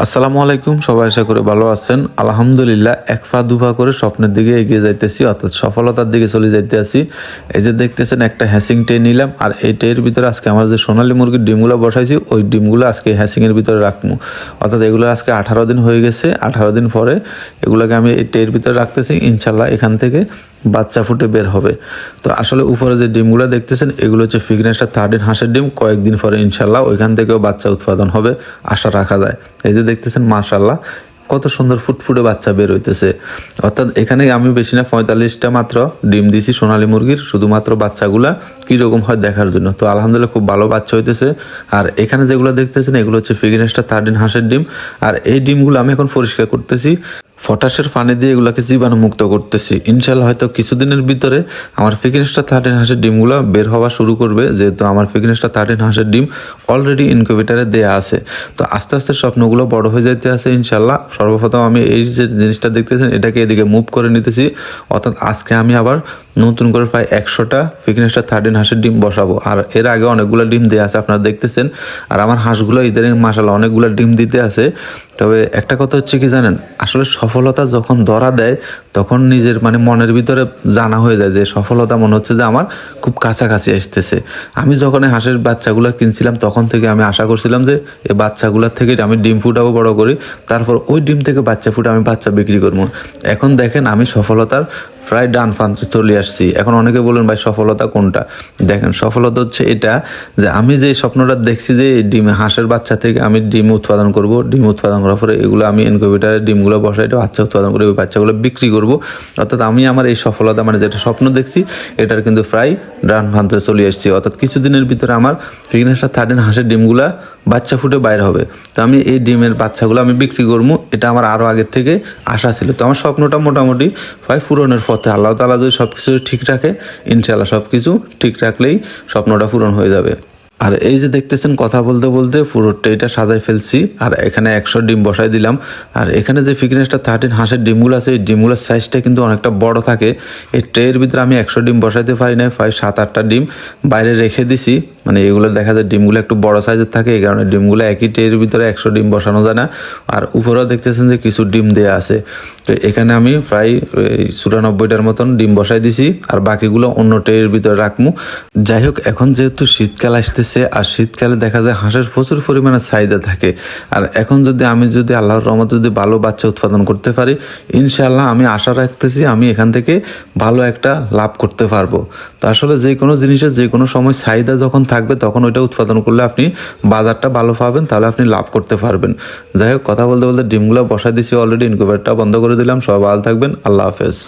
আসসালামু আলাইকুম, সবাই আশা করে ভালো আছেন। আলহামদুলিল্লাহ, এক পা দুপা করে স্বপ্নের দিকে এগিয়ে যাইতেছি, অর্থাৎ সফলতার দিকে চলে যাইতে আছি এই যে দেখতেছেন, একটা হ্যাসিং টে নিলাম, আর এই টের ভিতরে আজকে আমার যে সোনালী মুরগির ডিমগুলো বসাইছি, ওই ডিমগুলো আজকে হ্যাসিংয়ের ভিতরে রাখব। অর্থাৎ এগুলো আজকে আঠারো দিন হয়ে গেছে, আঠারো দিন পরে এগুলোকে আমি এই টের ভিতরে রাখতেছি ইনশাল্লাহ এখান থেকে বাচ্চা ফুটে বের হবে। তো আসলে উপরে যে ডিমগুলো দেখতেছেন, এগুলো হচ্ছে ফিগনেসটা থার্টিন হাঁসের ডিম, কয়েকদিন পরে ইনশাল্লাহ ওইখান থেকেও বাচ্চা উৎপাদন হবে, আশা রাখা যায়। এই যে দেখতেছেন মাশাল্লাহ কত সুন্দর ফুটফুটে বাচ্চা বের হইতেছে। অর্থাৎ এখানে আমি বেশি না, পঁয়তাল্লিশটা মাত্র ডিম দিছি সোনালী মুরগির, শুধুমাত্র বাচ্চাগুলা কীরকম হয় দেখার জন্য। তো আলহামদুলিল্লাহ খুব ভালো বাচ্চা হইতেছে। আর এখানে যেগুলো দেখতেছেন, এগুলো হচ্ছে ফিগনেসটা থার্টিন হাঁসের ডিম। আর এই ডিমগুলো আমি এখন পরিষ্কার করতেছি। ফটাসের পানি দিয়ে এগুলোকে জীবাণুমুক্ত করতেছি। ইনশাল্লাহ হয়তো কিছুদিনের ভিতরে আমার ফিগনেসটা থার্টিন হাঁসের ডিমগুলো বের হওয়া শুরু করবে, যেহেতু আমার ফিগনেসটা থার্টিন হাঁসের ডিম অলরেডি ইনকিউবেটারে দেয়া আছে। তো আস্তে আস্তে স্বপ্নগুলো বড় হয়ে যাইতে আছে ইনশাল্লাহ। সর্বপ্রথম আমি এই যে জিনিসটা দেখতেছেন, এটাকে এদিকে মুভ করে নিতেছি। অর্থাৎ আজকে আমি আবার নতুন করে প্রায় একশোটা ফিকনেসটা থার্টিন হাঁসের ডিম বসাবো। আর এর আগে অনেকগুলো ডিম দেওয়া আছে, আপনারা দেখতেছেন। আর আমার হাঁসগুলো ইদানিং মাসাল্লাহ অনেকগুলো ডিম দিতে আছে। তবে একটা কথা হচ্ছে কি জানেন, আসলে সফলতা যখন ধরা দেয়, তখন নিজের মানে মনের ভিতরে জানা হয়ে যায় যে সফলতা মনে হচ্ছে যে আমার খুব কাছাকাছি আসতেছে। আমি যখন হাঁসের বাচ্চাগুলো কিনছিলাম, তখন থেকে আমি আশা করছিলাম যে এই বাচ্চাগুলোর থেকে আমি ডিম ফুটাবো বড় করি, তারপর ওই ডিম থেকে বাচ্চা ফুটে আমি বাচ্চা বিক্রি করব। এখন দেখেন আমি সফলতার প্রায় ডান ফান্তে চলে আসছি। এখন অনেকে বলেন ভাই, সফলতা কোনটা? দেখেন, সফলতা হচ্ছে এটা যে আমি যে স্বপ্নটা দেখছি যে ডিম, হাঁসের বাচ্চা থেকে আমি ডিম উৎপাদন করব, ডিম উৎপাদন করার পরে এগুলো আমি ইনকিউবেটারে ডিমগুলো বসাই, এটা বাচ্চা উৎপাদন করে ওই বাচ্চাগুলো বিক্রি করব। অর্থাৎ আমি আমার এই সফলতা মানে যেটা স্বপ্ন দেখছি, এটার কিন্তু প্রায় ডান ফান্তে চলে আসছি। অর্থাৎ কিছুদিনের ভিতরে আমার ফিগনেসটা থার্টিন হাঁসের ডিমগুলা বাচ্চা ফুটে বাইরে হবে। তো আমি এই ডিমের বাচ্চাগুলো আমি বিক্রি করব, এটা আমার আরও আগের থেকে আশা ছিল। তো আমার স্বপ্নটা মোটামুটি প্রায় পূরণের পথে আল্লাহ তালা যদি সব কিছু ঠিক রাখে ইনশাল্লাহ সব কিছু ঠিক রাখলেই স্বপ্নটা পূরণ হয়ে যাবে। আর এই যে দেখতেছেন কথা বলতে বলতে পুরো ট্রেটা সাজাই ফেলছি, আর এখানে একশো ডিম বসাই দিলাম। আর এখানে যে ফিকনেসটা থার্টিন হাঁসের ডিমগুলো আছে, এই ডিমগুলোর সাইজটা কিন্তু অনেকটা বড় থাকে। এই ট্রের ভিতরে আমি একশো ডিম বসাইতে পারি না প্রায় সাত আটটা ডিম বাইরে রেখে দিছি। মানে এগুলো দেখা যায় ডিমগুলো একটু বড় সাইজের থাকে, এই কারণে ডিমগুলো একই ট্রের ভিতরে একশো ডিম বসানো যায় না। আর উপরেও দেখতেছেন যে কিছু ডিম দেওয়া আছে। তো এখানে আমি প্রায় চুরানব্বইটার মতন ডিম বসাই দিছি, আর বাকিগুলো অন্য ট্রের ভিতরে রাখব যাই হোক, এখন যেহেতু শীতকাল আসতেছে, আর শীতকালে দেখা যায় হাঁসের প্রচুর পরিমাণে চাহিদা থাকে। আর এখন যদি আমি যদি আল্লাহর রহমতে যদি ভালো বাচ্চা উৎপাদন করতে পারি ইনশাল্লাহ আমি আশা রাখতেছি আমি এখান থেকে ভালো একটা লাভ করতে পারব। তো আসলে যে কোনো জিনিসের যে কোনো সময় চাহিদা যখন থাকবে, তখন ওইটা উৎপাদন করলে আপনি বাজারটা ভালো পাবেন, তাহলে আপনি লাভ করতে পারবেন। যাই হোক, কথা বলতে বলতে ডিমগুলো বসাই দিছি অলরেডি ইনকুবেটটা বন্ধ করে দিলাম সব ভালো থাকবেন, আল্লাহ হাফেজ।